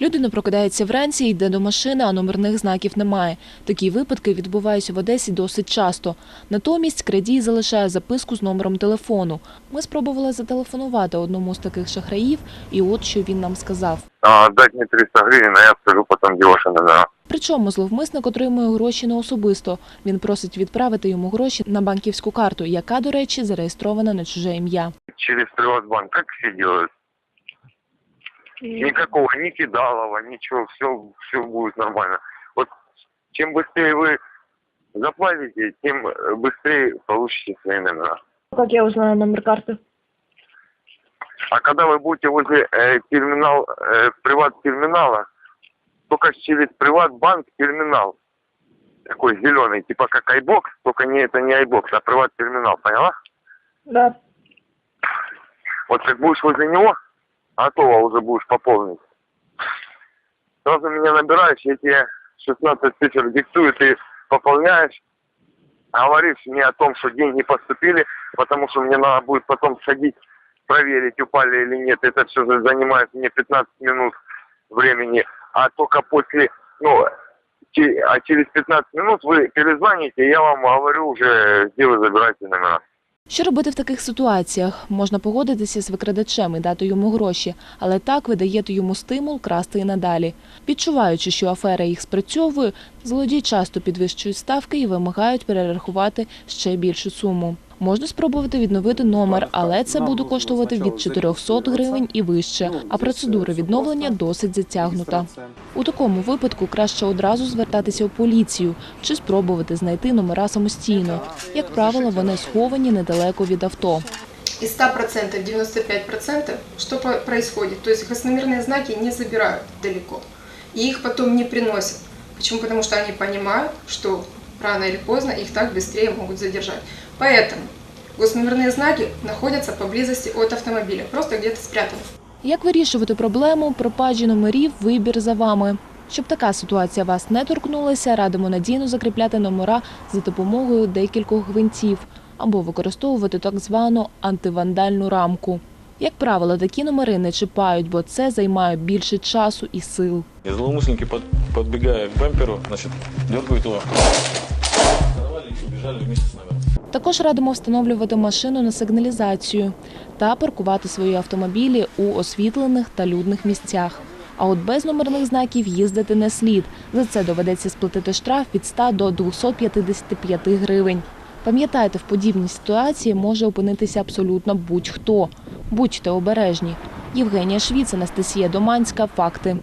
Людина прокидається вранці, йде до машини, а номерних знаків немає. Такі випадки відбуваються в Одесі досить часто. Натомість крадій залишає записку з номером телефону. Ми спробували зателефонувати одному з таких шахраїв, і от що він нам сказав. А, дать мне 300 гривен, а я скажу где ваши номера. Причому зловмисник отримує гроші не особисто. Він просить відправити йому гроші на банківську карту, яка, до речі, зареєстрована на чуже ім'я. Через Приватбанк, как все делают? Никакого, ни кидалова, ничего, все, все будет нормально. Вот чем быстрее вы заплатите, тем э, быстрее получите свои номера. Как я узнаю номер карты? А когда вы будете возле э, терминал, э, приват-терминала, только через приват-банк терминал, такой зеленый, типа как айбокс, только не это не айбокс, а приват-терминал, поняла? Да. Вот как будешь возле него, готово уже будешь пополнить. Сразу меня набираешь, я тебе 16 цифр диктую, ты пополняешь, говоришь мне о том, что деньги поступили, потому что мне надо будет потом сходить, проверить, упали или нет. Это все занимает мне 15 минут времени. А только после, ну, а через 15 минут вы перезвоните, я вам говорю уже, где вы забираете номера. Що робити в таких ситуаціях? Можна погодитися з викрадачем і дати йому гроші, але так ви даєте йому стимул красти і надалі. Відчуваючи, що афера їх спрацьовує, злодії часто підвищують ставки і вимагають перерахувати ще більшу суму. Можна спробувати відновити номер, але це буде коштувати від 400 гривень і вище, а процедура відновлення досить затягнута. У такому випадку краще одразу звертатися у поліцію чи спробувати знайти номера самостійно. Як правило, вони сховані недалеко від авто. Из 100% 95% что происходит? То есть госномерные знаки не забирают далеко. И их потом не приносят. Почему? Потому что они понимают, что рано или поздно их так быстрее могут задержать. Поэтому госномерные знаки находятся поблизости от автомобиля, просто где-то спрятаны. Як вирішувати проблему пропажі номерів, вибір за вами. Щоб така ситуація вас не торкнулася, радимо надійно закріпляти номера за допомогою декількох гвинтів або використовувати так звану антивандальну рамку. Як правило, такі номери не чіпають, бо це займає більше часу і сил. И злоумышленники, под- подбегая к бамперу, значит, дергают его. Сорвали. Також радимо встановлювати машину на сигналізацію та паркувати свої автомобілі у освітлених та людних місцях. А от без номерних знаків їздити не слід. За це доведеться сплатити штраф від 100 до 255 гривень. Пам'ятайте, в подібній ситуації може опинитися абсолютно будь-хто. Будьте обережні. Євгенія Швіц, Анастасія Доманська. Факти.